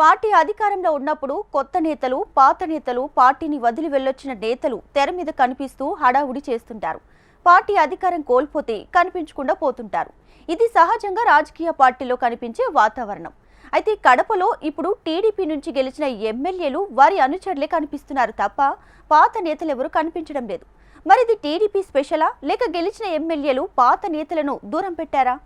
Party అధికారంలో ఉన్నప్పుడు కొత్త నేతలు పాత నేతలు పార్టీని వదిలి వెళ్ళొచ్చిన నేతలు తెర మీద కనిపిస్తూ హడావుడి చేస్తుంటారు. పార్టీ అధికారం కోల్పోతే కనిపించకుండా పోతుంటారు. ఇది సహజంగా రాజకీయ పార్టీలో కనిపించే వాతావరణం. అయితే కడపలో ఇప్పుడు టీడీపీ నుంచి గెలిచిన ఎమ్మెల్యేలు వారి అనుచరులే కనిపిస్తున్నారు తప్ప పాత నేతలు ఎవరు కనిపించడం లేదు. మరి ఇది టీడీపీ స్పెషలా? లేక గెలిచిన ఎమ్మెల్యేలు పాత నేతలను దూరం పెట్టారా?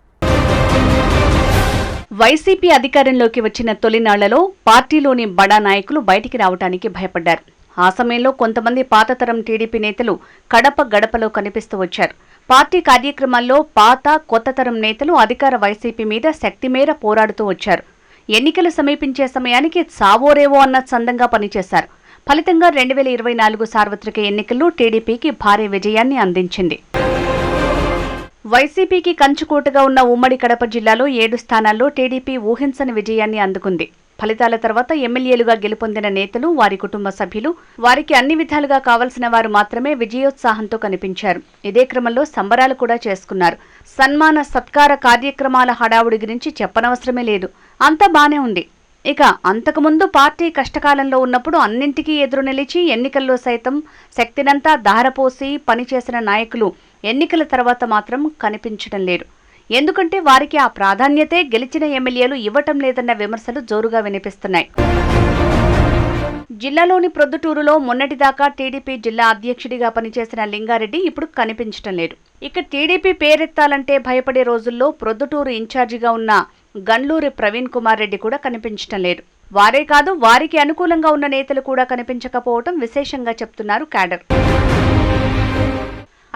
వైసీపీ అధికారంలోకి వచ్చిన తొలినాళ్ళలో పార్టీలోని బడా నాయకులు బయటికి రావడానికి భయపడ్డారు. ఆ సమయంలో కొంతమంది పాతతరం టీడీపీ నేతలు కడప గడపలో కనిపిస్తూ వచ్చారు. పార్టీ కార్యక్రమాల్లో పాత కొత్త తరం నేతలు అధికార వైసీపీ మీద శక్తి మేర పోరాడుతూ వచ్చారు. ఎన్నికలు సమీపించే సమయానికి సావోరేవో అన్న చందంగా పనిచేశారు. ఫలితంగా రెండు వేల ఇరవై నాలుగు సార్వత్రిక ఎన్నికల్లో టీడీపీకి భారీ విజయాన్ని అందించింది. వైసీపీకి కంచుకోటగా ఉన్న ఉమ్మడి కడప జిల్లాలో ఏడు స్థానాల్లో టీడీపీ ఊహించని విజయాన్ని అందుకుంది. ఫలితాల తర్వాత ఎమ్మెల్యేలుగా గెలుపొందిన నేతలు వారి కుటుంబ సభ్యులు వారికి అన్ని విధాలుగా కావలసిన వారు మాత్రమే విజయోత్సాహంతో కనిపించారు. ఇదే క్రమంలో సంబరాలు కూడా చేసుకున్నారు. సన్మాన సత్కార కార్యక్రమాల హడావుడి గురించి చెప్పనవసరమే లేదు. అంతా బానే ఉంది. ఇక అంతకుముందు పార్టీ కష్టకాలంలో ఉన్నప్పుడు అన్నింటికీ ఎదురు నిలిచి ఎన్నికల్లో సైతం శక్తినంతా దారపోసి పనిచేసిన నాయకులు ఎన్నికల తర్వాత మాత్రం కనిపించడం లేరు ఎందుకంటే వారికి ఆ ప్రాధాన్యతే గెలిచిన ఎమ్మెల్యేలు ఇవ్వటం లేదన్న విమర్శలు జోరుగా వినిపిస్తున్నాయి. జిల్లాలోని ప్రొద్దుటూరులో మొన్నటిదాకా టీడీపీ జిల్లా అధ్యక్షుడిగా పనిచేసిన లింగారెడ్డి ఇప్పుడు కనిపించటం లేదు. ఇక టీడీపీ పేరెత్తాలంటే భయపడే రోజుల్లో ప్రొద్దుటూరు ఇన్ఛార్జిగా ఉన్న గండ్లూరి ప్రవీణ్ కుమార్ రెడ్డి కూడా కనిపించటం లేదు. వారే కాదు వారికి అనుకూలంగా ఉన్న నేతలు కూడా కనిపించకపోవటం విశేషంగా చెప్తున్నారు క్యాడర్.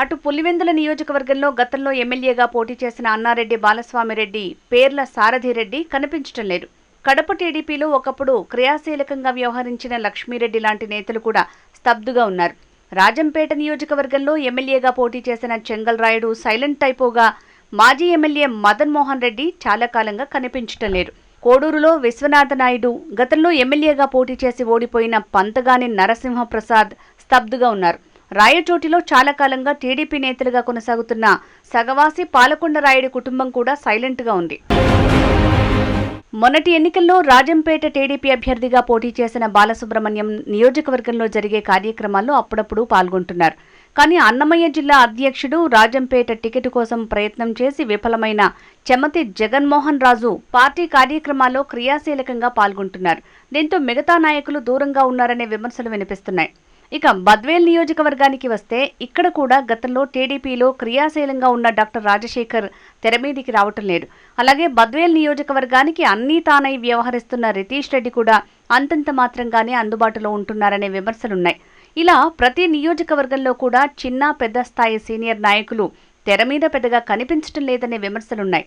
అటు పులివెందుల నియోజకవర్గంలో గతంలో ఎమ్మెల్యేగా పోటీ చేసిన అన్నారెడ్డి బాలస్వామిరెడ్డి పేర్ల సారథిరెడ్డి కనిపించటం లేదు. కడప టీడీపీలో ఒకప్పుడు క్రియాశీలకంగా వ్యవహరించిన లక్ష్మీరెడ్డి లాంటి నేతలు కూడా స్తబ్దుగా ఉన్నారు. రాజంపేట నియోజకవర్గంలో ఎమ్మెల్యేగా పోటీ చేసిన చెంగల్ రాయుడు సైలెంట్ టైపోగా మాజీ ఎమ్మెల్యే మదన్ మోహన్ రెడ్డి చాలా కాలంగా కనిపించటం లేరు కోడూరులో విశ్వనాథ నాయుడు గతంలో ఎమ్మెల్యేగా పోటీ చేసి ఓడిపోయిన పంతగాని నరసింహప్రసాద్ స్తబ్దుగా ఉన్నారు. రాయచోటిలో చాలా కాలంగా టీడీపీ నేతలుగా కొనసాగుతున్న సగవాసి పాలకొండ రాయుడి కుటుంబం కూడా సైలెంట్గా ఉంది. మొన్నటి ఎన్నికల్లో రాజంపేట టీడీపీ అభ్యర్థిగా పోటీ చేసిన బాలసుబ్రహ్మణ్యం నియోజకవర్గంలో జరిగే కార్యక్రమాల్లో అప్పుడప్పుడు పాల్గొంటున్నారు. కానీ అన్నమయ్య జిల్లా అధ్యక్షుడు రాజంపేట టికెట్ కోసం ప్రయత్నం చేసి విఫలమైన చెమతి జగన్మోహన్ రాజు పార్టీ కార్యక్రమాల్లో క్రియాశీలకంగా పాల్గొంటున్నారు. దీంతో మిగతా నాయకులు దూరంగా ఉన్నారనే విమర్శలు వినిపిస్తున్నాయి. ఇక బద్వేల్ నియోజకవర్గానికి వస్తే ఇక్కడ కూడా గతంలో టీడీపీలో క్రియాశీలంగా ఉన్న డాక్టర్ రాజశేఖర్ తెరమీదికి రావటం లేదు. అలాగే బద్వేల్ నియోజకవర్గానికి అన్నీ తానై వ్యవహరిస్తున్న రితీష్ రెడ్డి కూడా అంతంత మాత్రంగానే అందుబాటులో ఉంటున్నారనే విమర్శలున్నాయి. ఇలా ప్రతి నియోజకవర్గంలో కూడా చిన్న పెద్ద స్థాయి సీనియర్ నాయకులు తెర మీద పెద్దగా కనిపించటం లేదనే విమర్శలున్నాయి.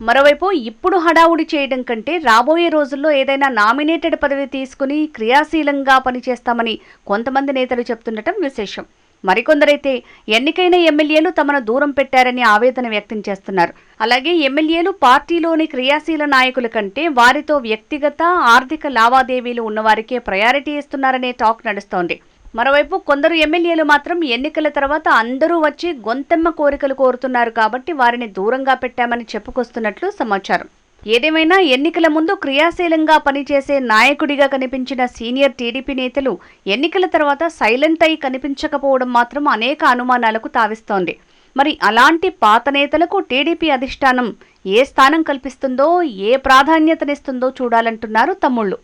మరోవైపు ఇప్పుడు హడావుడి చేయడం కంటే రాబోయే రోజుల్లో ఏదైనా నామినేటెడ్ పదవి తీసుకుని క్రియాశీలంగా పనిచేస్తామని కొంతమంది నేతలు చెప్తుండటం విశేషం. మరికొందరైతే ఎన్నికైన ఎమ్మెల్యేలు తమను దూరం పెట్టారని ఆవేదన వ్యక్తం చేస్తున్నారు. అలాగే ఎమ్మెల్యేలు పార్టీలోని క్రియాశీల నాయకుల కంటే వారితో వ్యక్తిగత ఆర్థిక లావాదేవీలు ఉన్నవారికే ప్రయారిటీ ఇస్తున్నారనే టాక్ నడుస్తోంది. మరోవైపు కొందరు ఎమ్మెల్యేలు మాత్రం ఎన్నికల తర్వాత అందరూ వచ్చి గొంతెమ్మ కోరికలు కోరుతున్నారు కాబట్టి వారిని దూరంగా పెట్టామని చెప్పుకొస్తున్నట్లు సమాచారం. ఏదేమైనా ఎన్నికల ముందు క్రియాశీలంగా పనిచేసే నాయకుడిగా కనిపించిన సీనియర్ టీడీపీ నేతలు ఎన్నికల తర్వాత సైలెంట్ అయి కనిపించకపోవడం మాత్రం అనేక అనుమానాలకు తావిస్తోంది. మరి అలాంటి పాత నేతలకు టీడీపీ అధిష్టానం ఏ స్థానం కల్పిస్తుందో ఏ ప్రాధాన్యతనిస్తుందో చూడాలంటున్నారు తమ్ముళ్ళు.